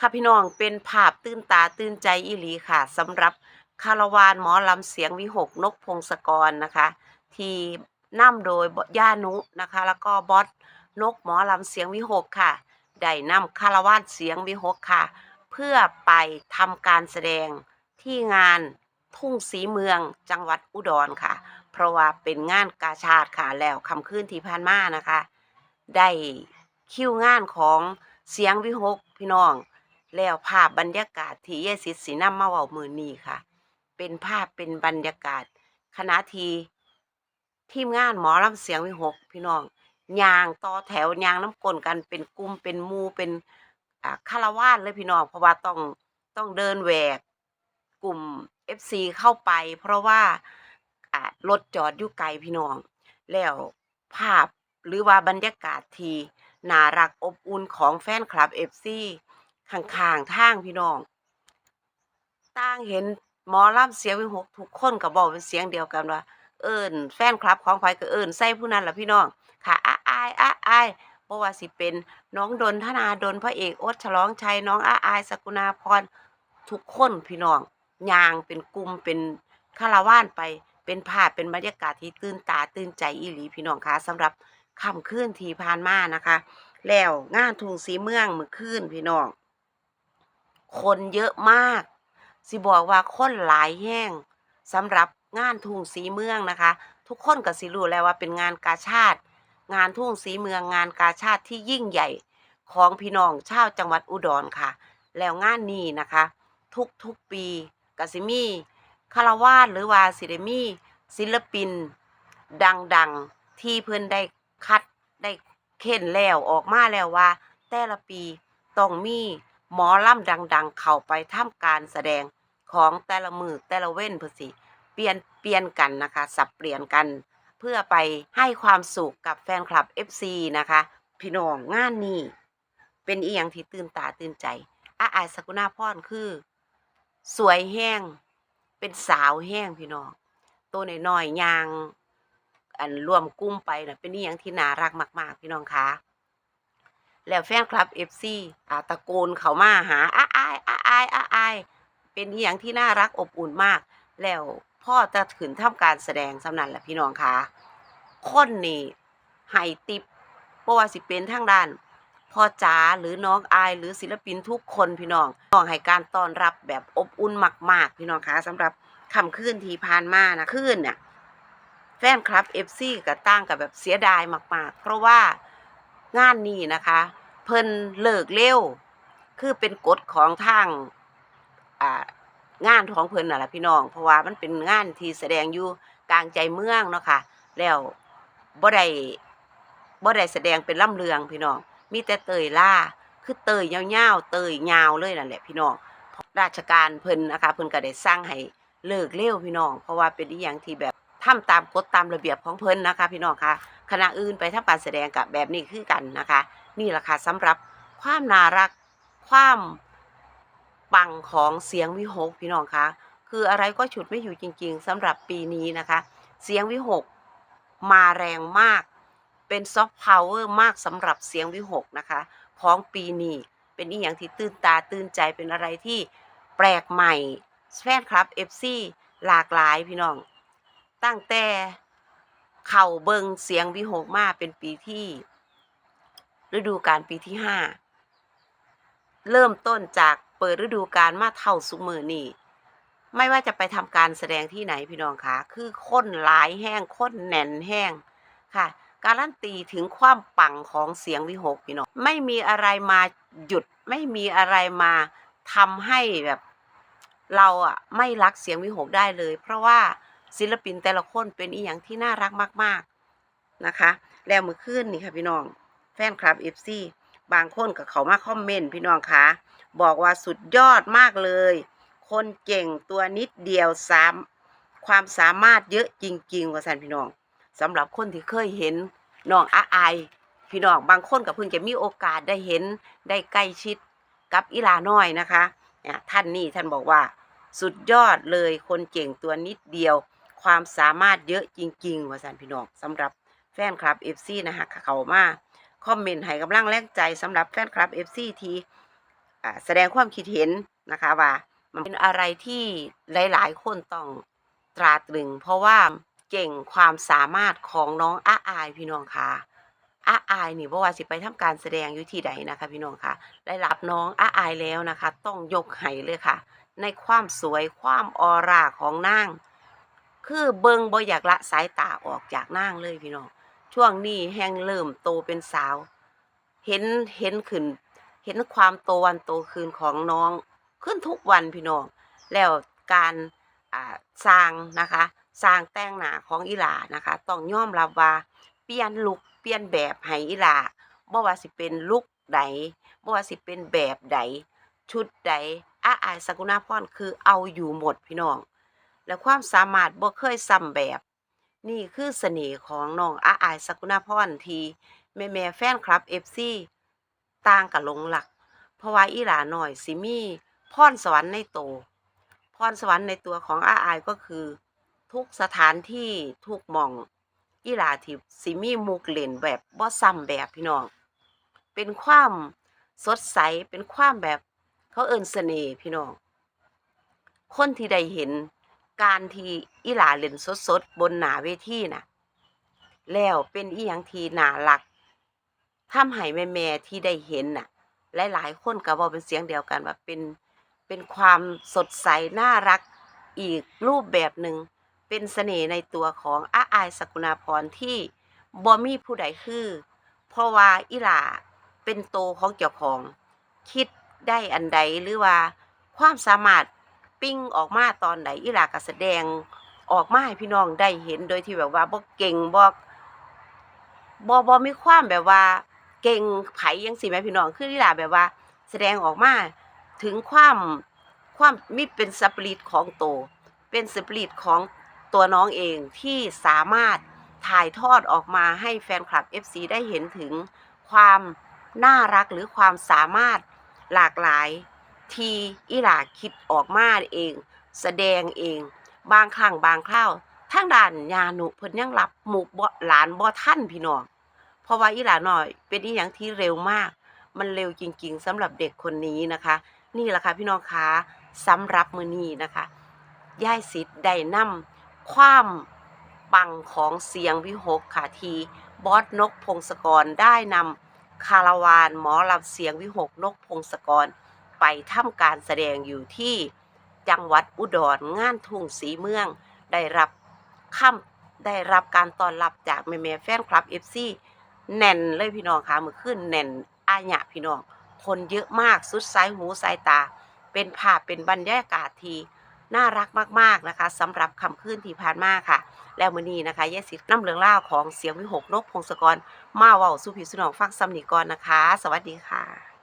ค่ะพี่น้องเป็นภาพตื่นตาตื่นใจอีหลีค่ะสำหรับคาราวานหมอลำเสียงวิหกนกพงศกรนะคะ ที่นำโดยย่านุนะคะ แล้วก็บอสนกหมอลำเสียงวิหกค่ะได้นำคาราวานเสียงวิหกค่ะ เพื่อไปทำการแสดงที่งานทุ่งสีเมืองจังหวัดอุดรค่ะ เพราะว่าเป็นงานกาชาติค่ะแล้วคำคืนที่ผ่านมานะคะ ได้คิวงานของเสียงวิหกพี่น้อง แล้วภาพบรรยากาศที่เยสิสีน้ำมาเว้ามือนี้ค่ะ เป็นภาพเป็นบรรยากาศคณะทีทีมงานหมอลำเสียงวิหกพี่น้องยางต่อแถวยางน้ำกลนกันเป็นกลุ่มเป็นมูเป็นคารวานเลยพี่น้องเพราะว่าต้องต้องเดินแหวกกลุ่ม FC เข้าไป เพราะว่ารถจอดอยู่ไกลพี่น้อง แล้วภาพหรือว่าบรรยากาศทีน่ารักอบอุ่นของแฟนคลับ FC ข้างๆทางพี่น้องต่างเห็นหมอลำเสียงวิหกทุกคนก็บอกเป็นเสียงเดียวกันว่า เอิ้นแฟนคลับของไผก็เอิ้นใส่ผู้นั้นล่ะพี่น้องค่ะอ้าอายอ้าอายบ่ว่าสิเป็นน้องดนธนาดนพระเอกอ๊ตฉลองชัยน้องอ้าอายสกุณาพรทุกคนพี่น้องยางเป็นกลุ่มเป็นคาราวานไปเป็นภาพเป็นบรรยากาศที่ตื่นตาตื่นใจอีหลีพี่น้องคะสำหรับค่ำคืนที่ผ่านมานะคะ แล้วงานทุ่งสีเมืองมื้อคืนพี่น้อง คนเยอะมาก สิบอกว่าคนหลายแห้งสำหรับงานทุ่งสีเมืองนะคะ ทุกคนก็สิรู้แล้วว่าเป็นงานกาชาติ งานทุ่งสีเมืองงานกาชาติที่ยิ่งใหญ่ของพี่น้องชาวจังหวัดอุดรค่ะ แล้วงานนี้นะคะ ทุกทุกปีกสิมีคาราวานหรือว่าสิได้มีศิลปิน ดังๆที่เพิ่นได้คัดได้เค้นแล้วออกมาแล้วว่า แต่ละปีต้องมี หมอลำดัง ๆ เข้าไปทำการแสดงของแต่ละมือแต่ละเว้นเพื่อสิเปลี่ยนเปลี่ยนกันนะคะ สับเปลี่ยนกัน เพื่อไปให้ความสุขกับแฟนคลับ FC นะคะ พี่น้องงานนี้เป็นเอียงที่ตื่นตาตื่นใจอาอายสกุณาพรคือ สวยแห้ง เป็นสาวแห้งพี่น้องตัวน้อยๆยาง อันรวมกลุ่มไปนะเป็นเอียงที่น่ารักมาก ๆ พี่น้องคะ แล้วแฟนคลับ FC อ่าตะโกนเขามาหาอ้าอายอ้าอายอ้าอายเป็นอียงที่น่ารักอบอุ่นมาก แล้วพ่อจะถึงทำการแสดงสำนันแหละพี่น้องคะคนนี่ให้ติปเพราะว่าสิเป็นทางด้านพ่อจ๋าหรือน้องอายหรือศิลปินทุกคนพี่น้องน้องให้การต้อนรับแบบอบอุ่นมาก ๆ พี่น้องคะสำหรับค่ำคืนที่ผ่านมานะคืนเนี่ยแฟนคลับ FC ก็ตั้งกับแบบเสียดายมาก ๆ เพราะว่า งานนี้นะคะ เพิ่นเลิกเร็ว คือเป็นกฎของทางอ่างานของเพิ่นน่ะล่ะพี่น้อง เพราะว่ามันเป็นงานที่แสดงอยู่กลางใจเมืองเนาะค่ะ แล้วบ่ได้บ่ได้แสดงเป็นล่ำเรืองพี่น้อง มีแต่เตยล่า คือเตยยาวๆ เตยยาวเลยนั่นแหละพี่น้อง ราชการเพิ่นนะคะ เพิ่นก็ได้สร้างให้เลิกเร็วพี่น้อง เพราะว่าเป็นอีหยังที่แบบ ทำตามกฎตามระเบียบของเพิ่นนะคะ พี่น้องคะคณะอื่นไปทำการแสดงกับแบบนี้คือกันนะคะ นี่แหละค่ะสำหรับความน่ารักความปังของเสียงวิหกพี่น้องคะคืออะไรก็ฉุดไม่อยู่จริง ๆสำหรับปีนี้นะคะ เสียงวิหกมาแรงมาก เป็นซอฟต์พาวเวอร์มากสำหรับเสียงวิหกนะคะ ของปีนี้เป็นอีหยังที่ตื่นตาตื่นใจเป็นอะไรที่แปลกใหม่แฟนคลับ FC หลากหลายพี่น้อง ตั้งแต่เข่าเบิงเสียงวิหกมาเป็นปีที่ ฤดูกาลปีที่ห้าเริ่มต้นจากเปิดฤดูกาลมาเท่าสุมือนี่ไม่ว่าจะไปทำการแสดงที่ไหนพี่น้องคะคือค้นหลายแห้งค้นแน่นแห้งค่ะ การันตีถึงความปังของเสียงวิหกพี่น้องไม่มีอะไรมาหยุดไม่มีอะไรมาทำให้แบบ เราอะไม่รักเสียงวิหกได้เลย เพราะว่า ศิลปินแต่ละคนเป็นอีหยังที่น่ารักมาก ๆนะคะ แล้วมือขึ้นนี่ค่ะพี่น้อง แฟนคลับ FC บางคนก็เขามาคอมเมนต์พี่น้องคะบอกว่าสุดยอดมากเลย คนเก่งตัวนิดเดียวสามความสามารถเยอะจริง ๆ ว่าสันพี่น้องสำหรับคนที่เคยเห็นน้องอาอพี่น้องบางคนก็เพิ่งจะมีโอกาสได้เห็นได้ใกล้ชิดกับอีลาน้อยนะคะเนี่ยท่านนี่ท่านบอกว่า สุดยอดเลยคนเก่งตัวนิดเดียว ความสามารถเยอะจริงๆว่าสันพี่น้องสำหรับแฟนคลับ FC นะคะเขามาคอมเมนต์ให้กำลังแรงใจสำหรับแฟนคลับ FC ทีอ่าแสดงความคิดเห็นนะคะว่ามันเป็นอะไรที่หลาย ๆ คนต้องตราตรึง เพราะว่าเก่งความสามารถของน้องอาอายพี่น้องค่ะอาอายนี่บ่ว่าสิไปทำการแสดงอยู่ที่ใดนะคะพี่น้องค่ะได้รับน้องอาอายแล้วนะคะ ต้องยกให้เลยค่ะ ในความสวยความออร่าของนาง คือเบิงบ่อยากละสายตาออกจากนางเลยพี่น้องช่วงนี้แห้งเริ่มโตเป็นสาว เห็นเห็นขึ้น เห็นความโตวันโตคืนของน้อง ขึ้นทุกวันพี่น้อง แล้วการสร้างนะคะ สร้างแต่งหน้าของอีหลานะคะ ต้องยอมรับว่าเปลี่ยนลุคเปลี่ยนแบบให้อีหลาบ่ว่าสิเป็นลุคใดบ่ว่าสิเป็นแบบใดชุดใดอาอายสกุณาพรคือเอาอยู่หมดพี่น้อง และความสามารถบ่เคยซ้ำแบบ นี่คือเสน่ห์ของน้องอาอายสกุณาพรทีแม่แม่แฟนคลับ FC ต่างกับลงหลัก เพราะว่าอีหลาหน่อยสิมีพรสวรรค์ในโตวพรสวรรค์ในตัวของอาอายก็คือ ทุกสถานที่ทุกหม่องอีหลาที่สิมีมุกเล่นแบบบ่ซ้ำแบบพี่น้อง เป็นความสดใสเป็นความแบบเขาเอิ้นเสน่ห์พี่น้อง คนที่ได้เห็น การที่อีหลาเล่นสดๆ บนหนาเวทีน่ะ แล้วเป็นอีหยังที่น่ารักทำให้แม่ๆที่ได้เห็นน่ะ หลายๆคนก็เว้าเป็นเสียงเดียวกันว่าเป็นเป็นความสดใสน่ารักอีกรูปแบบหนึ่งเป็นเสน่ห์ในตัวของอาอายสกุณาพรที่บ่มีผู้ใดคือ เพราะว่าอีหลาเป็นโตของเจ้าของ คิดได้อันใดหรือว่าความสามารถ ปิ้งออกมาตอนใดอีหลาก็แสดงออกมาให้พี่น้องได้เห็นโดยที่แบบว่าบ่เก่งบ่บ่บ่มีความแบบว่า เก่งไผจังซี่แหมพี่น้องคืออีหลาแบบว่า แสดงออกมาถึงความความมีเป็นสปิริตของโต เป็นสปิริตของตัวน้องเองที่สามารถถ่ายทอดออกมาให้แฟนคลับ FC ได้เห็นถึงความน่ารักหรือความสามารถหลากหลาย ทีอีหลาคิดออกมาเอง แสดงเอง บางครั้งบางคราวทางด้านญาหนุเพิ่นยังรับหมู่บ่หลานบ่ทันพี่น้องเพราะว่าอีหลาน้อย เป็นอีหยังที่เร็วมาก มันเร็วจริง ๆสำหรับเด็กคนนี้นะคะ นี่แหละค่ะพี่น้องคะสำหรับมื้อนี้นะคะย่ายสิทธิ์ได้นำความปังของเสียงวิหกค่ะทีบอสนกพงศกรได้นำคาราวานหมอลำเสียงวิหกนกพงศกร ไปทำการแสดงอยู่ที่จังหวัดอุดรงานทุ่งสีเมือง ได้รับคำได้รับการต้อนรับจากแม่ๆแฟนคลับ FC แน่นเลยพี่น้องค่ะมือขึ้นแน่นอาหยะพี่น้อง คนเยอะมากสุดสายหูสายตา เป็นภาพเป็นบรรยากาศที่น่ารักมากๆนะคะสำหรับคำคืนที่ผ่านมาค่ะ แล้วมื้อนี้นะคะยายสิทธิ์น้ำเหลืองล่าวของเสียงวิหกนกพงศกรมาเว้าสู่พี่สุนองฟังซ้ำนีก่อนนะคะ สวัสดีค่ะ